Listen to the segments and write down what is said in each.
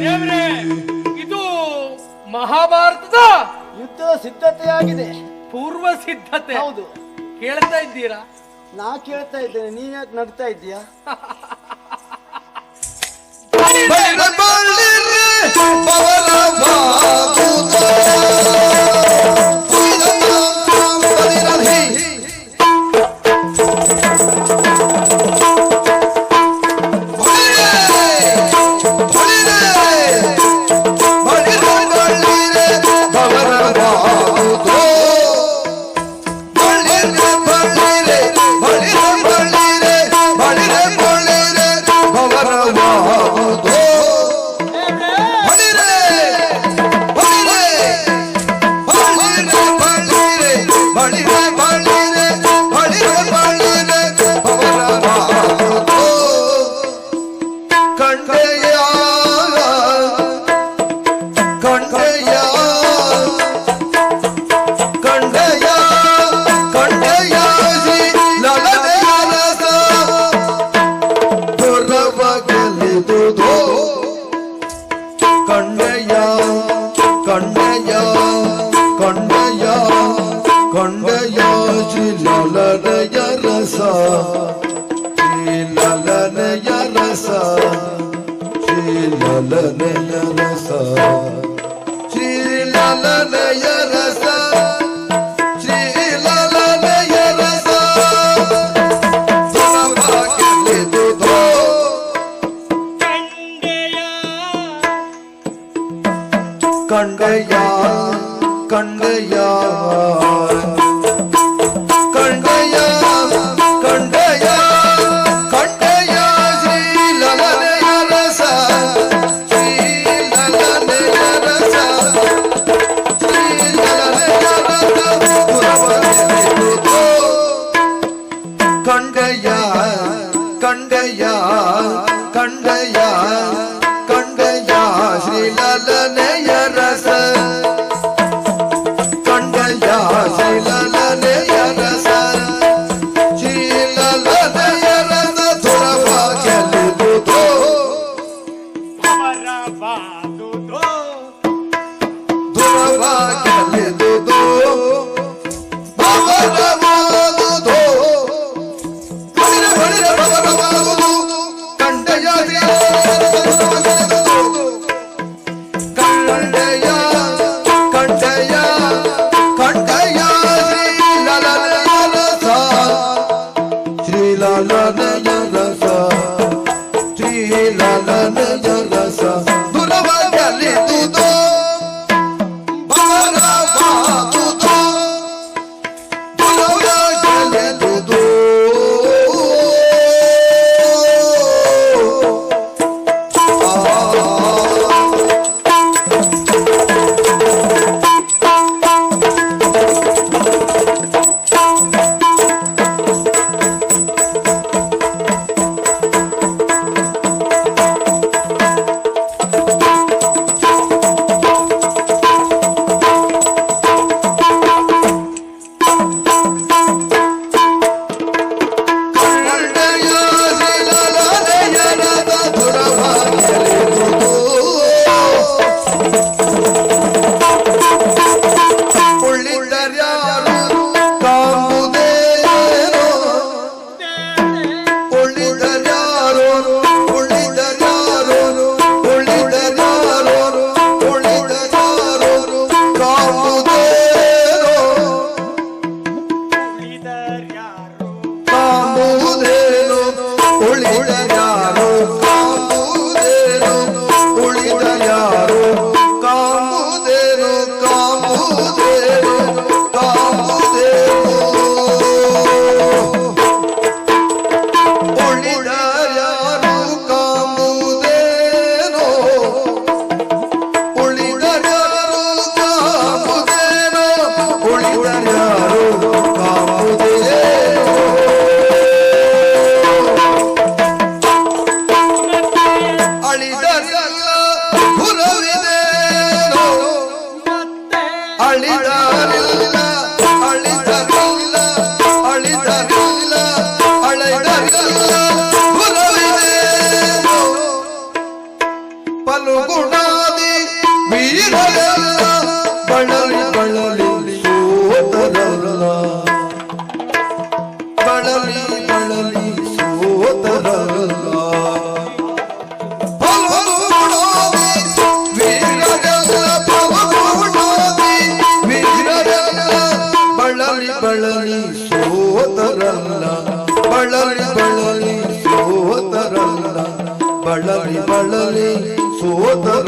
ದೇವರೇ ಇದು ಮಹಾಭಾರತದ ಯುದ್ಧದ ಸಿದ್ಧತೆಯಾಗಿದೆ. ಪೂರ್ವ ಸಿದ್ಧತೆ. ಹೌದು. ಕೇಳ್ತಾ ಇದ್ದೀರಾ? ನಾ ಕೇಳ್ತಾ ಇದ್ದೇನೆ ನೀನ್ ಯಾಕೆ ನಡ್ತಾ ಇದ್ದೀಯಾ? ಬನ್ನಿ, ಬನ್ನಿ, ಬನ್ನಿ. லலனைய ரசா ஸ்ரீ லலனைய ரசா ஸ்ரீ லலனைய ரசா ஸ்ரீ லலனைய ரசா கண்டையா கண்டையா. Hazreti ಉಳಿದ ಯಾರೋ 二零二三 What the?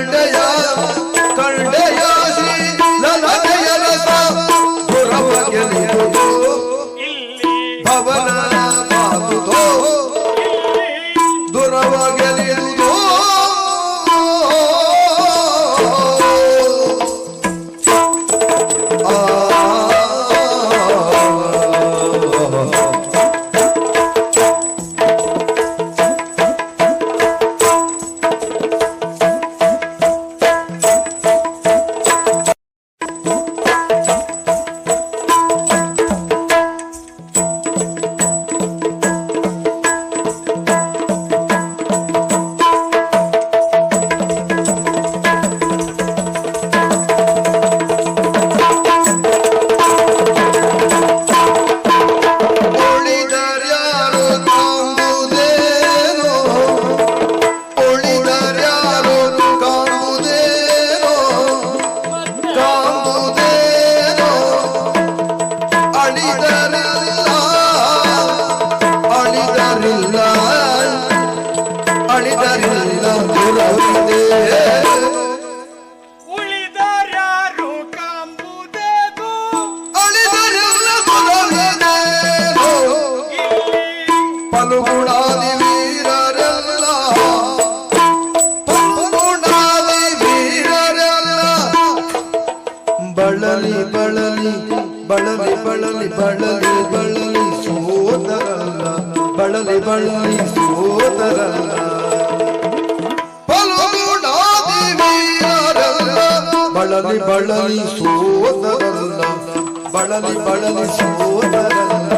ಬಳಲಿ ಬಳಲಿ ಸೋದರಲ್ಲ ಬಳಲಿ ಬಳಲಿ ಸೋದರಲ್ಲ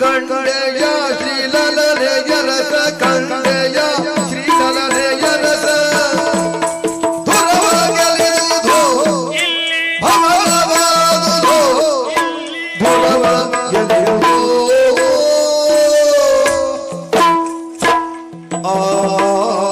ಕಂಡೆಯ ಶ್ರೀಲಲೆಯ ರಸ ಕಂಡೆಯ Oh.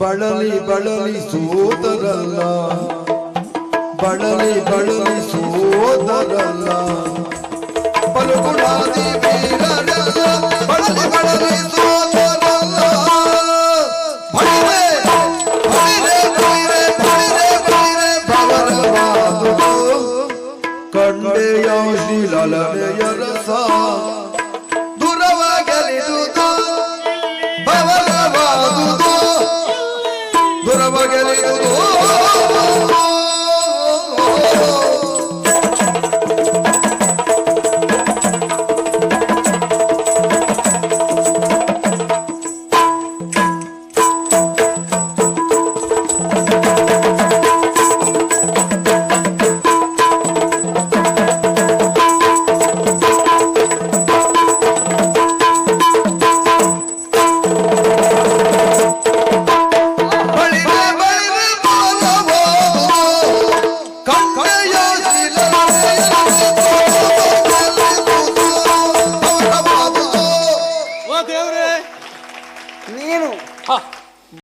ಬಳಲಿ ಬಳಲಿ ಸೋದರಲ್ಲ ಬಳಲಿ ಬಳಲಿ ಸೋದರಲ್ಲ ಬಲುಗುಣಾದಿ ವೀರರಲ್ಲ ಬಳಲಿ ಬಳಲಿ ಸೋದರಲ್ಲ Alale ya